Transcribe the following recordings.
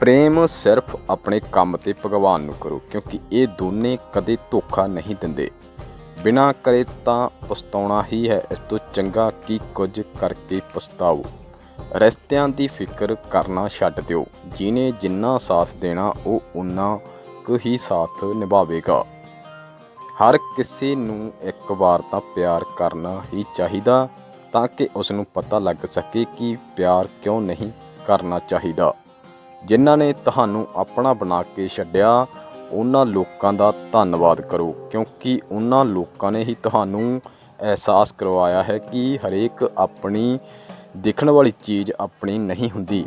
ਪ੍ਰੇਮ ਸਿਰਫ ਆਪਣੇ ਕੰਮ ਤੇ ਭਗਵਾਨ ਨੂੰ ਕਰੋ, ਕਿਉਂਕਿ ਇਹ ਦੋਨੇ ਕਦੇ ਧੋਖਾ ਨਹੀਂ ਦਿੰਦੇ। ਬਿਨਾਂ ਕਰੇ ਤਾਂ ਪਛਤਾਉਣਾ ਹੀ ਹੈ, ਇਸ ਤੋਂ ਚੰਗਾ ਕੀ ਕੁਝ ਕਰਕੇ ਪਛਤਾਓ। ਰਸਤਿਆਂ ਦੀ ਫਿਕਰ ਕਰਨਾ ਛੱਡ ਦਿਓ ਜਿਹਨੇ ਜਿੰਨਾ ਸਾਥ ਦੇਣਾ, ਉਹ ਉਨਾ ਕੁ ਹੀ ਸਾਥ ਨਿਭਾਵੇਗਾ। ਹਰ ਕਿਸੇ ਨੂੰ ਇੱਕ ਵਾਰ ਤਾਂ ਪਿਆਰ ਕਰਨਾ ਹੀ ਚਾਹੀਦਾ, ਤਾਂ ਕਿ ਉਸ ਨੂੰ ਪਤਾ ਲੱਗ ਸਕੇ ਕਿ ਪਿਆਰ ਕਿਉਂ ਨਹੀਂ ਕਰਨਾ ਚਾਹੀਦਾ। ਜਿਨ੍ਹਾਂ ਨੇ ਤੁਹਾਨੂੰ ਆਪਣਾ ਬਣਾ ਕੇ ਛੱਡਿਆ, ਉਹਨਾਂ ਲੋਕਾਂ ਦਾ ਧੰਨਵਾਦ ਕਰੋ, ਕਿਉਂਕਿ ਉਹਨਾਂ ਲੋਕਾਂ ਨੇ ਹੀ ਤੁਹਾਨੂੰ ਅਹਿਸਾਸ ਕਰਵਾਇਆ ਹੈ ਕਿ ਹਰੇਕ ਆਪਣੀ ਦਿਖਣ ਵਾਲੀ ਚੀਜ਼ ਆਪਣੀ ਨਹੀਂ ਹੁੰਦੀ।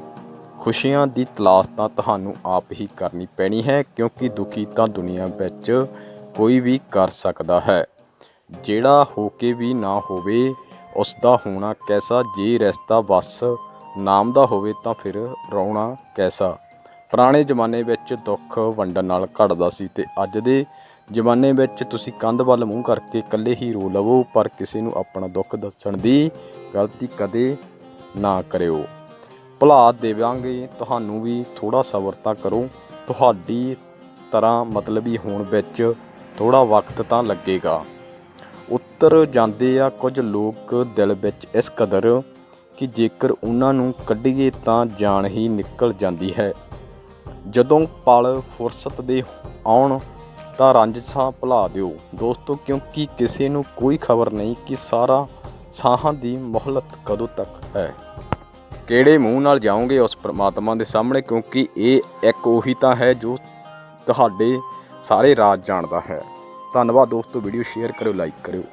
ਖੁਸ਼ੀਆਂ ਦੀ ਤਲਾਸ਼ ਤਾਂ ਤੁਹਾਨੂੰ ਆਪ ਹੀ ਕਰਨੀ ਪੈਣੀ ਹੈ, ਕਿਉਂਕਿ ਦੁਖੀ ਤਾਂ ਦੁਨੀਆ ਵਿੱਚ ਕੋਈ ਵੀ ਕਰ ਸਕਦਾ ਹੈ। ਜਿਹੜਾ ਹੋ ਕੇ ਵੀ ਨਾ ਹੋਵੇ ਉਸ ਦਾ ਹੋਣਾ ਕੈਸਾ? ਜੇ ਰਸਤਾ ਬਸ ਨਾਮ ਦਾ ਹੋਵੇ ਤਾਂ ਫਿਰ ਰੋਣਾ ਕੈਸਾ? ਪੁਰਾਣੇ ਜ਼ਮਾਨੇ ਵਿੱਚ ਦੁੱਖ ਵੰਡਣ ਨਾਲ ਘਟਦਾ ਸੀ ਤੇ ਅੱਜ ਦੇ ਜ਼ਮਾਨੇ ਵਿੱਚ ਤੁਸੀਂ ਕੰਧ ਵੱਲ ਮੂੰਹ ਕਰਕੇ ਇਕੱਲੇ ਹੀ ਰੋ ਲਵੋ, ਪਰ ਕਿਸੇ ਨੂੰ ਆਪਣਾ ਦੁੱਖ ਦੱਸਣ ਦੀ ਗਲਤੀ ਕਦੇ ਨਾ ਕਰਿਓ। ਭੁਲਾ ਦੇਵਾਂਗੇ, ਤੁਹਾਨੂੰ ਵੀ ਥੋੜਾ ਸਬਰ ਤਾਂ ਕਰੋ। ਤੁਹਾਡੀ ਤਰ੍ਹਾਂ ਮਤਲਬੀ ਹੋਣ ਵਿੱਚ ਥੋੜਾ ਵਕਤ ਤਾਂ ਲੱਗੇਗਾ। ਉੱਤਰ ਜਾਂਦੇ ਆ ਕੁਝ ਲੋਕ ਦਿਲ ਵਿੱਚ ਇਸ ਕਦਰ ਕਿ ਜੇਕਰ ਉਹਨਾਂ ਨੂੰ ਕੱਢੀਏ ਤਾਂ ਜਾਨ ਹੀ ਨਿਕਲ ਜਾਂਦੀ ਹੈ। ਜਦੋਂ ਪਲ ਫੁਰਸਤ ਦੇ ਆਉਣ ਤਾਂ ਰੰਜਸਾਂ ਭੁਲਾ ਦਿਓ। ਦੋਸਤੋ, ਕਿਉਂਕਿ ਕਿਸੇ ਨੂੰ ਕੋਈ ਖਬਰ ਨਹੀਂ ਕਿ ਸਾਰਾ ਸਾਹਾਂ ਦੀ ਮੋਹਲਤ ਕਦੋਂ ਤੱਕ ਹੈ। ਕਿਹੜੇ ਮੂੰਹ ਨਾਲ ਜਾਓਗੇ ਉਸ ਪ੍ਰਮਾਤਮਾ ਦੇ ਸਾਹਮਣੇ? ਕਿਉਂਕਿ ਇਹ ਇੱਕ ਉਹੀ ਤਾਂ ਹੈ ਜੋ ਤੁਹਾਡੇ ਸਾਰੇ ਰਾਜ ਜਾਣਦਾ ਹੈ। ਧੰਨਵਾਦ ਦੋਸਤੋ, ਵੀਡੀਓ ਸ਼ੇਅਰ ਕਰਿਓ, ਲਾਈਕ ਕਰਿਓ।